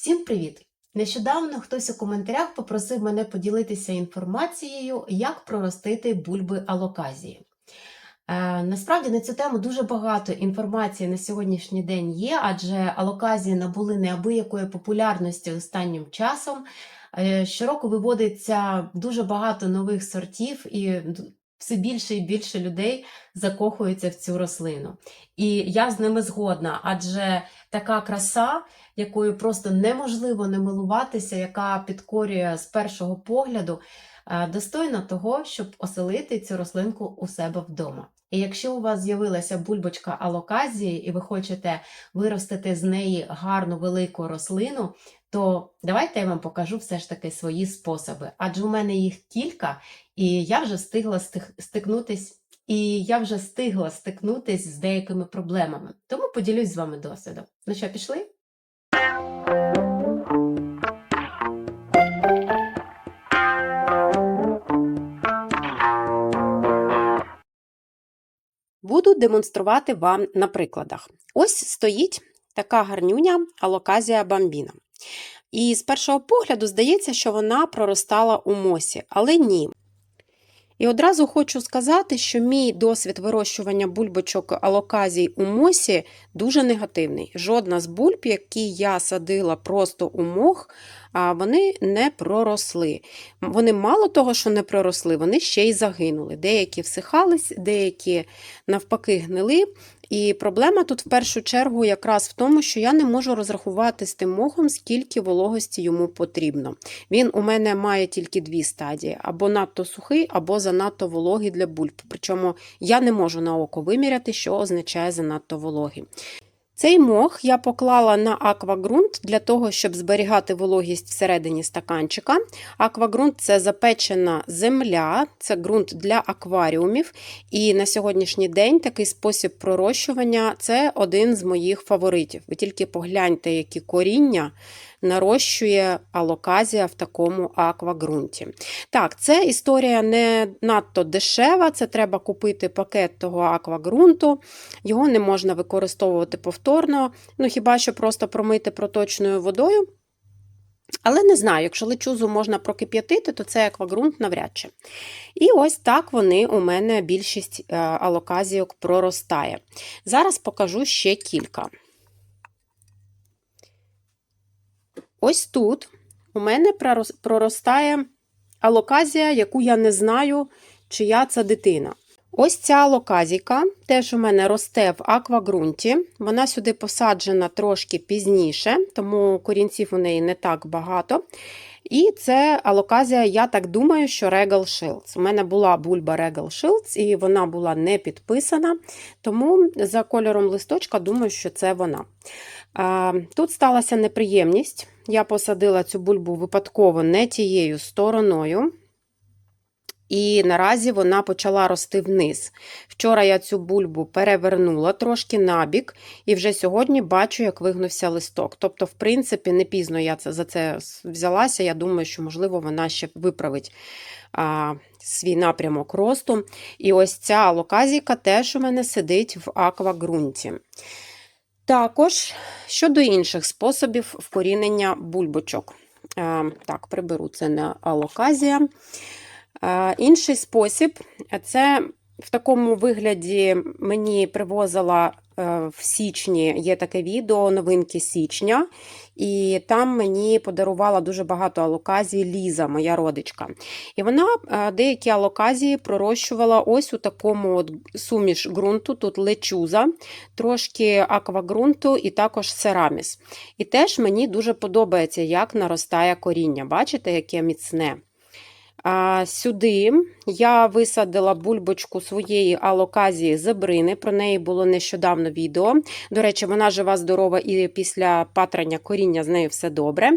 Всім привіт! Нещодавно хтось у коментарях попросив мене поділитися інформацією, як проростити бульби алоказії. Е, насправді на цю тему дуже багато інформації на сьогоднішній день є, адже алоказії набули неабиякої популярності останнім часом. Е, щороку виводиться дуже багато нових сортів, і все більше і більше людей закохуються в цю рослину. І я з ними згодна, адже така краса якою просто неможливо не милуватися, яка підкорює з першого погляду, е, достойна того, щоб оселити цю рослинку у себе вдома. І якщо у вас з'явилася бульбочка алоказії, і ви хочете виростити з неї гарну велику рослину, то давайте я вам покажу все ж таки свої способи. Адже у мене їх кілька, і я вже встигла стикнутись. І я вже встигла стикнутись з деякими проблемами. Тому поділюсь з вами досвідом. Ну що, пішли? Буду демонструвати вам на прикладах. Ось стоїть така гарнюня алоказія бамбіна. І з першого погляду здається, що вона проростала у мосі, але ні. І одразу хочу сказати, що мій досвід вирощування бульбочок алоказій у мосі дуже негативний. Жодна з бульб, які я садила просто у мох, вони не проросли. Вони мало того, що не проросли, вони ще й загинули. Деякі всихались, деякі навпаки гнили. І проблема тут в першу чергу якраз в тому, що я не можу розрахувати з тим мохом, скільки вологості йому потрібно. Він у мене має тільки дві стадії: або надто сухий, або занадто вологий для бульб. Причому я не можу на око виміряти, що означає занадто вологий. Цей мох я поклала на аквагрунт для того, щоб зберігати вологість всередині стаканчика. Аквагрунт це запечена земля, це ґрунт для акваріумів. І на сьогоднішній день такий спосіб пророщування це один з моїх фаворитів. Ви тільки погляньте, які коріння нарощує алоказія в такому аквагрунті. Так, це історія не надто дешева, це треба купити пакет того аквагрунту. Його не можна використовувати повторно, ну хіба що просто промити проточною водою. Але не знаю, якщо лечузу можна прокип'ятити, то це аквагрунт навряд чи. І ось так вони у мене більшість е, алоказійок проростає. Зараз покажу ще кілька. Ось тут у мене проростає алоказія, яку я не знаю, чия це дитина. Ось ця алоказійка теж у мене росте в аквагрунті. Вона сюди посаджена трошки пізніше, тому корінців у неї не так багато. І це алоказія, я так думаю, що Regal Shields. У мене була бульба Regal Shields, і вона була не підписана, тому за кольором листочка думаю, що це вона. Тут сталася неприємність. Я посадила цю бульбу випадково не тією стороною. І наразі вона почала рости вниз. Вчора я цю бульбу перевернула трошки набік, і вже сьогодні бачу, як вигнувся листок. Тобто, в принципі, не пізно я за це взялася. Я думаю, що, можливо, вона ще виправить а, свій напрямок росту. І ось ця алоказійка теж у мене сидить в аквагрунті. Також щодо інших способів вкорінення бульбочок. Е, Так, приберу це на алоказія. Е, Інший спосіб це в такому вигляді мені привозила в січні є таке відео новинки січня, і там мені подарувала дуже багато алоказій Ліза, моя родичка. І вона е, деякі алоказії пророщувала ось у такому от суміш ґрунту, тут лечуза, трошки аквагрунту і також сераміс. І теж мені дуже подобається, як наростає коріння. Бачите, яке міцне. Сюди я висадила бульбочку своєї алоказії зебрини. Про неї було нещодавно відео. До речі, вона жива, здорова і після патрання коріння з нею все добре.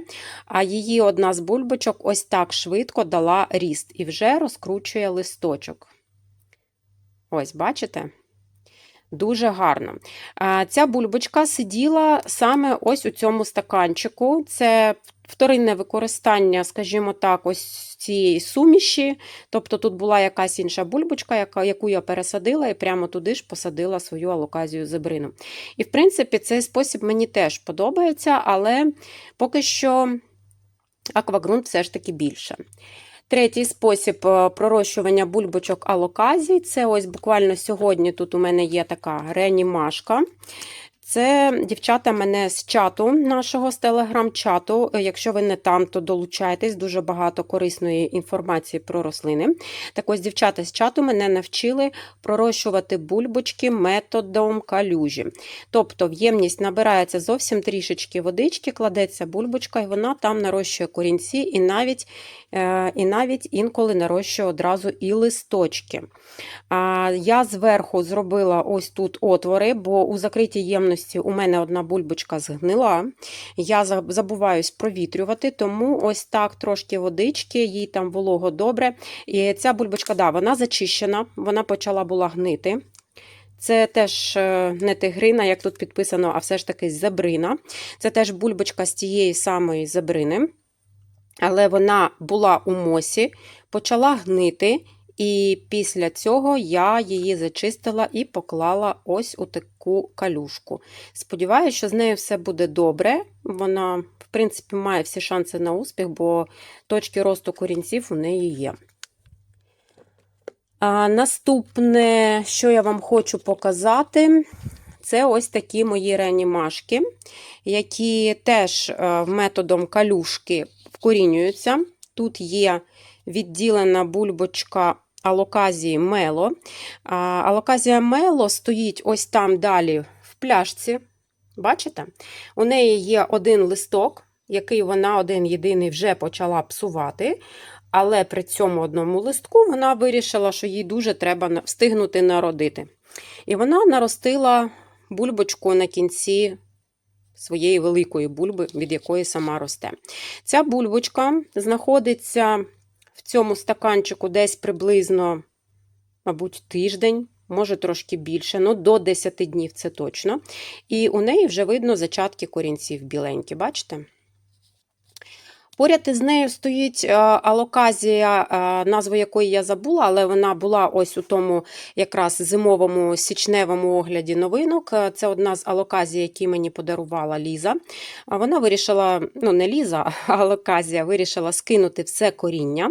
А її одна з бульбочок ось так швидко дала ріст і вже розкручує листочок. Ось, бачите? Дуже гарно. Ця бульбочка сиділа саме ось у цьому стаканчику. Це вторинне використання, скажімо так, ось цієї суміші. Тобто тут була якась інша бульбочка, яку я пересадила, і прямо туди ж посадила свою алоказію зебрину. І, в принципі, цей спосіб мені теж подобається, але поки що аквагрунт все ж таки більше. Третій спосіб е, пророщування бульбочок алоказій це ось буквально сьогодні тут у мене є така реанімашка. Це дівчата мене з чату нашого з телеграм-чату. Якщо ви не там, то долучайтесь дуже багато корисної інформації про рослини. Так ось дівчата з чату мене навчили пророщувати бульбочки методом калюжі. Тобто в ємність набирається зовсім трішечки водички, кладеться бульбочка, і вона там нарощує корінці, і навіть, е, і навіть інколи нарощує одразу і листочки. Я зверху зробила ось тут отвори, бо у закритій ємності у мене одна бульбочка згнила. Я забуваюсь провітрювати, тому ось так трошки водички, їй там волого добре. І ця бульбочка, да, вона зачищена, вона почала була гнити. Це теж е, не тигрина, як тут підписано, а все ж таки зебрина. Це теж бульбочка з тієї самої зебрини. Але вона була у мосі, почала гнити. І після цього я її зачистила і поклала ось у таку калюшку. Сподіваюся, що з нею все буде добре. Вона, в принципі, має всі шанси на успіх, бо точки росту корінців у неї є. А Наступне, що я вам хочу показати, це ось такі мої реанімашки, які теж е, методом калюшки вкорінюються. Тут є відділена бульбочка алоказії мело. Алоказія мело стоїть ось там далі в пляшці. Бачите? У неї є один листок, який вона один єдиний вже почала псувати. Але при цьому одному листку вона вирішила, що їй дуже треба встигнути народити. І вона наростила бульбочку на кінці своєї великої бульби, від якої сама росте. Ця бульбочка знаходиться цьому стаканчику десь приблизно, мабуть, тиждень, може трошки більше, ну до 10 днів це точно. І у неї вже видно зачатки корінців біленькі, бачите? Поряд із нею стоїть е, алоказія, е, назву якої я забула, але вона була ось у тому якраз зимовому січневому огляді новинок. Е, це одна з алоказій, які мені подарувала Ліза. Вона вирішила, ну не Ліза, а алоказія вирішила скинути все коріння.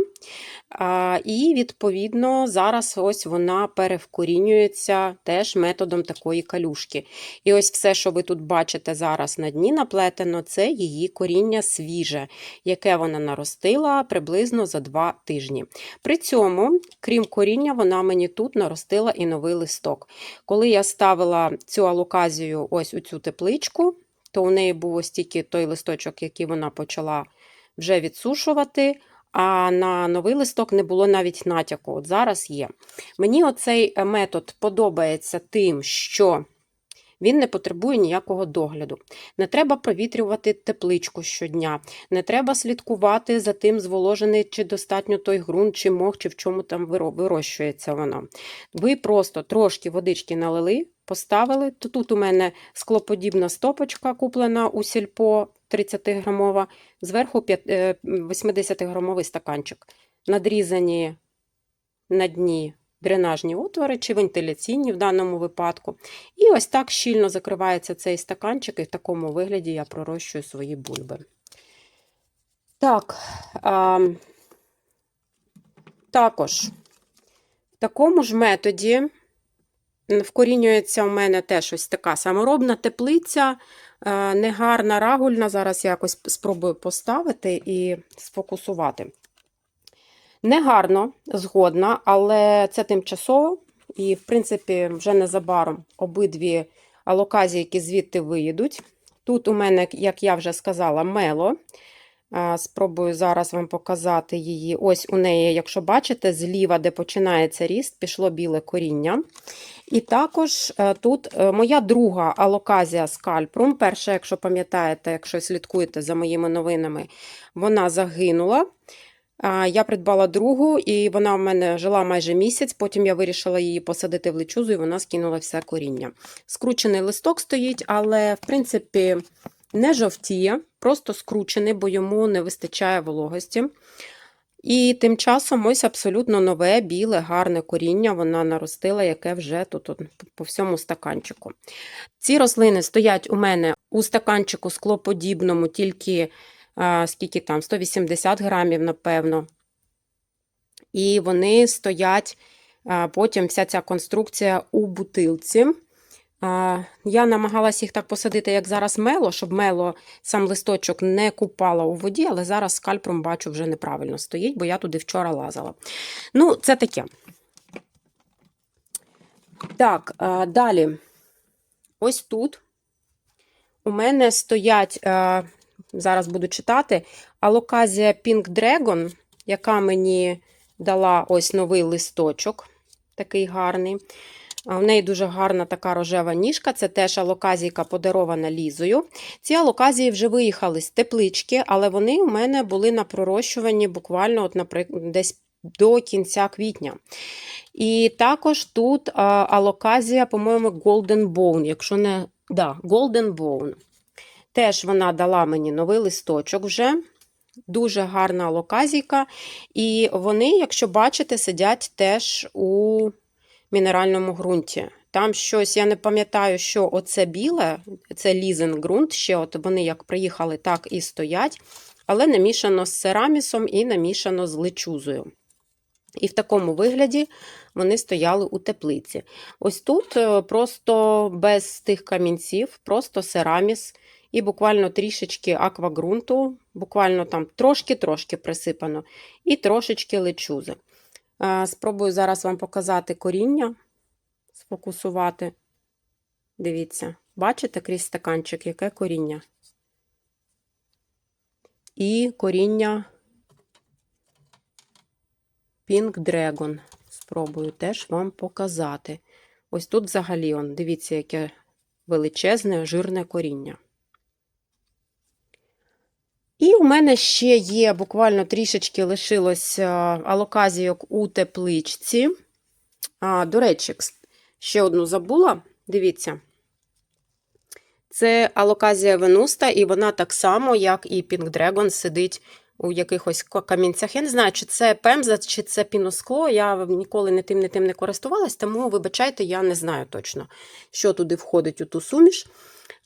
І, відповідно, зараз ось вона перевкорінюється теж методом такої калюшки. І ось все, що ви тут бачите зараз на дні наплетено, це її коріння свіже, яке вона наростила приблизно за два тижні. При цьому, крім коріння, вона мені тут наростила і новий листок. Коли я ставила цю алоказію ось у цю тепличку, то у неї був ось тільки той листочок, який вона почала вже відсушувати а на новий листок не було навіть натяку. От зараз є. Мені оцей е, метод подобається тим, що він не потребує ніякого догляду. Не треба провітрювати тепличку щодня, не треба слідкувати за тим, зволожений чи достатньо той ґрунт, чи мох, чи в чому там вирощується вона. Ви просто трошки водички налили, поставили. Тут у мене склоподібна стопочка, куплена у сільпо 30-грамова, зверху 80-грамовий е, стаканчик. Надрізані на дні дренажні отвори чи вентиляційні в даному випадку. І ось так щільно закривається цей стаканчик, і в такому вигляді я пророщую свої бульби. Так, а, також в такому ж методі вкорінюється у мене теж ось така саморобна теплиця, негарна, рагульна. Зараз якось спробую поставити і сфокусувати. Негарно, згодна, але це тимчасово. І, в принципі, вже незабаром обидві алоказії, які звідти виїдуть. Тут у мене, як я вже сказала, мело. Спробую зараз вам показати її. Ось у неї, якщо бачите, зліва, де починається ріст, пішло біле коріння. І також е, тут е, моя друга алоказія скальпрум. Перша, якщо пам'ятаєте, якщо слідкуєте за моїми новинами, вона загинула. Я придбала другу, і вона в мене жила майже місяць. Потім я вирішила її посадити в личузу, і вона скинула все коріння. Скручений листок стоїть, але, в принципі, не жовтіє. просто скручений, бо йому не вистачає вологості. І тим часом ось абсолютно нове, біле, гарне коріння вона наростила, яке вже тут по всьому стаканчику. Ці рослини стоять у мене у стаканчику склоподібному, тільки скільки там, 180 грамів, напевно. І вони стоять, потім вся ця конструкція у бутилці. Я намагалась їх так посадити, як зараз мело, щоб мело сам листочок не купала у воді, але зараз скальпром бачу вже неправильно стоїть, бо я туди вчора лазала. Ну, це таке. Так, далі. Ось тут у мене стоять, зараз буду читати, алоказія Pink Dragon, яка мені дала ось новий листочок, такий гарний. В неї дуже гарна така рожева ніжка, це теж алоказійка подарована лізою. Ці алоказії вже виїхали з теплички, але вони у мене були на пророщуванні буквально от, наприклад, десь до кінця квітня. І також тут алоказія, по-моєму, Golden Bone, якщо не да, Golden Bone. Теж вона дала мені новий листочок вже. Дуже гарна алоказійка. І вони, якщо бачите, сидять теж у мінеральному ґрунті. Там щось, я не пам'ятаю, що оце біле, це лізен ґрунт, ще от вони як приїхали, так і стоять, але намішано з серамісом і намішано з лечузою. І в такому вигляді вони стояли у теплиці. Ось тут е, просто без тих камінців, просто сераміс і буквально трішечки аквагрунту, буквально там трошки-трошки присипано, і трошечки лечузи. Спробую зараз вам показати коріння, сфокусувати. Дивіться, бачите крізь стаканчик, яке коріння? І коріння Pink Dragon. Спробую теж вам показати. Ось тут взагалі, он, дивіться, яке величезне, жирне коріння. І у мене ще є, буквально трішечки лишилось а, алоказійок у тепличці. А, До речі, ще одну забула. Дивіться. Це алоказія венуста, і вона так само, як і Pink Dragon, сидить у якихось камінцях. Я не знаю, чи це пемза, чи це піноскло. Я ніколи не тим, не тим не користувалась, тому, вибачайте, я не знаю точно, що туди входить у ту суміш.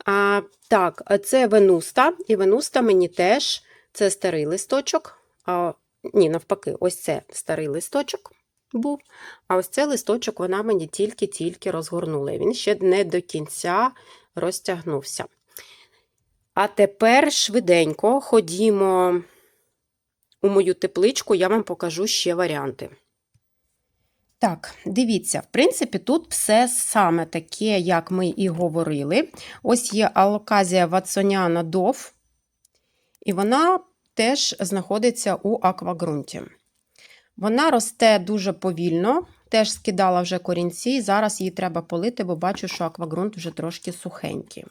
А, так, це венуста, і венуста мені теж це старий листочок. А, ні, навпаки, ось це старий листочок був. А ось цей листочок вона мені тільки-тільки розгорнула. Він ще не до кінця розтягнувся. А тепер швиденько ходімо у мою тепличку, я вам покажу ще варіанти. Так, дивіться, в принципі, тут все саме таке, як ми і говорили. Ось є алоказія ватсоняна дов, і вона теж знаходиться у аквагрунті. Вона росте дуже повільно, теж скидала вже корінці, і зараз її треба полити, бо бачу, що аквагрунт вже трошки сухенький.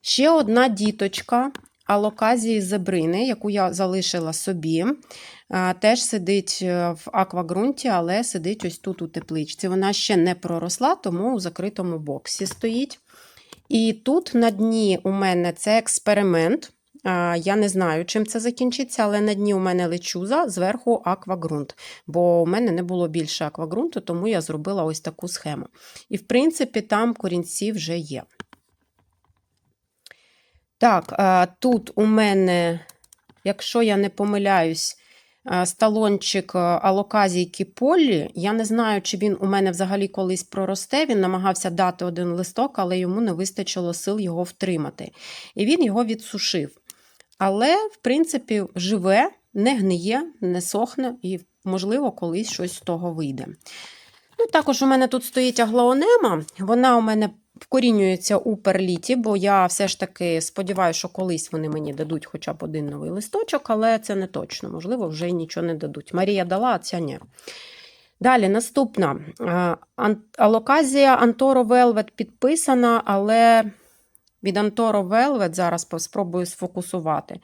Ще одна діточка алоказії зебрини, яку я залишила собі. Теж сидить е, в аквагрунті, але сидить ось тут у тепличці. Вона ще не проросла, тому у закритому боксі стоїть. І тут на дні у мене це експеримент. Я не знаю, чим це закінчиться, але на дні у мене лечуза, зверху аквагрунт. Бо у мене не було більше аквагрунту, тому я зробила ось таку схему. І, в принципі, там корінці вже є. Так, тут у мене, якщо я не помиляюсь, сталончик а, алоказійки Поллі. Я не знаю, чи він у мене взагалі колись проросте. Він намагався дати один листок, але йому не вистачило сил його втримати. І він його відсушив. Але, в принципі, живе, не гниє, не сохне, і, можливо, колись щось з того вийде. Ну, також у мене тут стоїть аглаонема. Вона у мене вкорінюється у перліті, бо я все ж таки сподіваюся, що колись вони мені дадуть хоча б один новий листочок, але це не точно. Можливо, вже й нічого не дадуть. Марія дала, а ця ні. Далі, наступна. Алоказія Анторо Велвет підписана, але від Анторо Велвет зараз спробую сфокусувати.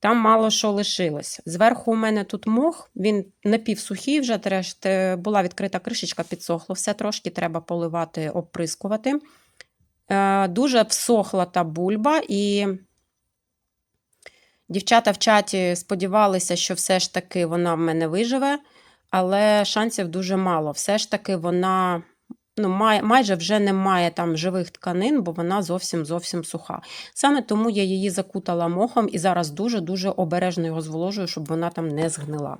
Там мало що лишилось. Зверху у мене тут мох, він напівсухий вже, була відкрита кришечка, підсохло. Все трошки треба поливати, обприскувати. Е, Дуже всохла та бульба, і Дівчата в чаті сподівалися, що все ж таки вона в мене виживе, але шансів дуже мало. Все ж таки вона ну, май, майже вже не має там живих тканин, бо вона зовсім зовсім суха. Саме тому я її закутала мохом і зараз дуже-дуже обережно його зволожую, щоб вона там не згнила.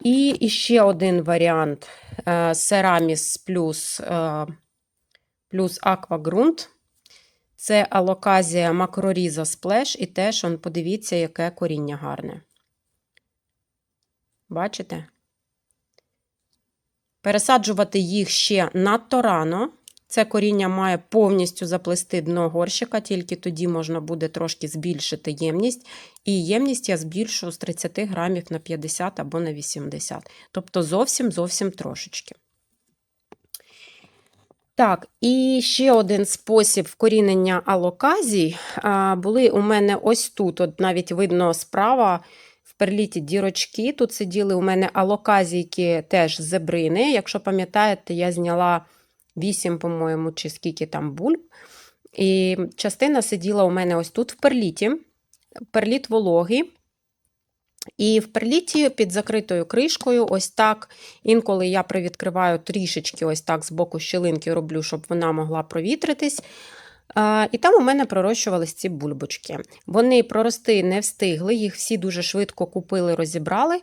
І ще один варіант Ceramis плюс, плюс Aquagrunt. Це алоказія макроріза сплеш, і теж, он, подивіться, яке коріння гарне. Бачите? Пересаджувати їх ще надто рано. Це коріння має повністю заплести дно горщика, тільки тоді можна буде трошки збільшити ємність. І ємність я збільшую з 30 грамів на 50 або на 80. Тобто зовсім зовсім трошечки. Так, і ще один спосіб вкорінення алоказій. Були у мене ось тут, от навіть видно справа в перліті дірочки. Тут сиділи у мене алоказійки теж зебрини. Якщо пам'ятаєте, я зняла 8, по-моєму, чи скільки там бульб. І частина сиділа у мене ось тут в перліті. Перліт вологий. І в перліті під закритою кришкою, ось так. Інколи я привідкриваю трішечки, ось так з боку щілинки роблю, щоб вона могла провітритись. І там у мене пророщувались ці бульбочки. Вони прорости не встигли, їх всі дуже швидко купили, розібрали,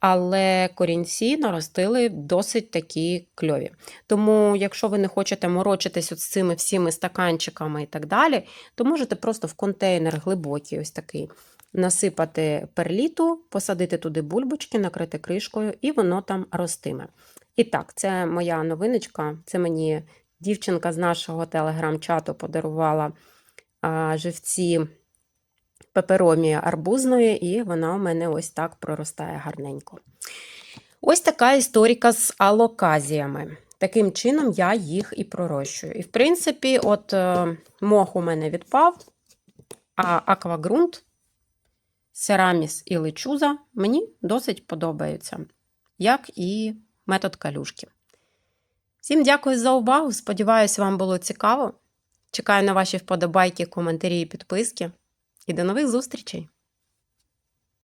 але корінці наростили досить такі кльові. Тому, якщо ви не хочете морочитись от з цими всіми стаканчиками і так далі, то можете просто в контейнер глибокий, ось такий насипати перліту, посадити туди бульбочки, накрити кришкою, і воно там ростиме. І так, це моя новиночка. Це мені дівчинка з нашого телеграм-чату подарувала а, живці пеперомі арбузної, і вона у мене ось так проростає гарненько. Ось така історика з алоказіями. Таким чином я їх і пророщую. І, в принципі, от е, мох у мене відпав, а аквагрунт Сераміс і лечуза мені досить подобаються, як і метод калюшки. Всім дякую за увагу. Сподіваюсь, вам було цікаво. Чекаю на ваші вподобайки, коментарі і підписки. І до нових зустрічей!